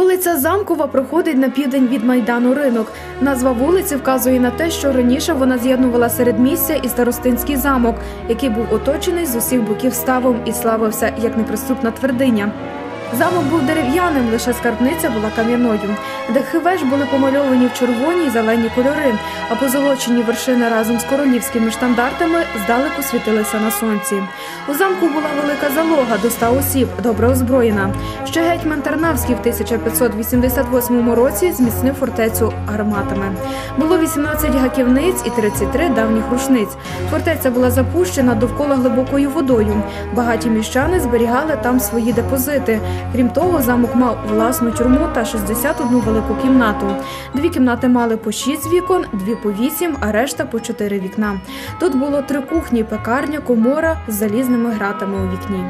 Вулиця Замкова проходить на південь від майдану ринок. Назва вулиці вказує на те, що раніше вона з'єднувала середмістя і старостинський замок, який був оточений з усіх боків ставом і славився як неприступна твердиня. Замок був дерев'яним, лише скарбниця була кам'яною. Дахи веж були помальовані в червоні й зелені кольори, а позолочені вершини разом з королівськими штандартами здалеку світилися на сонці. У замку була велика залога до ста осіб, добре озброєна. Ще гетьман Тарнавський в 1588 році зміцнив фортецю гарматами. Було 18 гаківниць і 33 давніх рушниць. Фортеця була запущена довкола глибокою водою. Багаті міщани зберігали там свої депозити. Крім того, замок мав власну тюрму та 61 велику кімнату. Дві кімнати мали по 6 вікон, дві по 8, а решта по 4 вікна. Тут було три кухні, пекарня, комора з залізними гратами у вікні.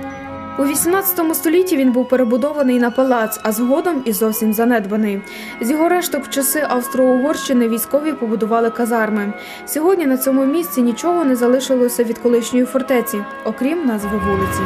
У 18 столітті він був перебудований на палац, а згодом і зовсім занедбаний. З його решток в часи Австро-Угорщини військові побудували казарми. Сьогодні на цьому місці нічого не залишилося від колишньої фортеці, окрім назви вулиці.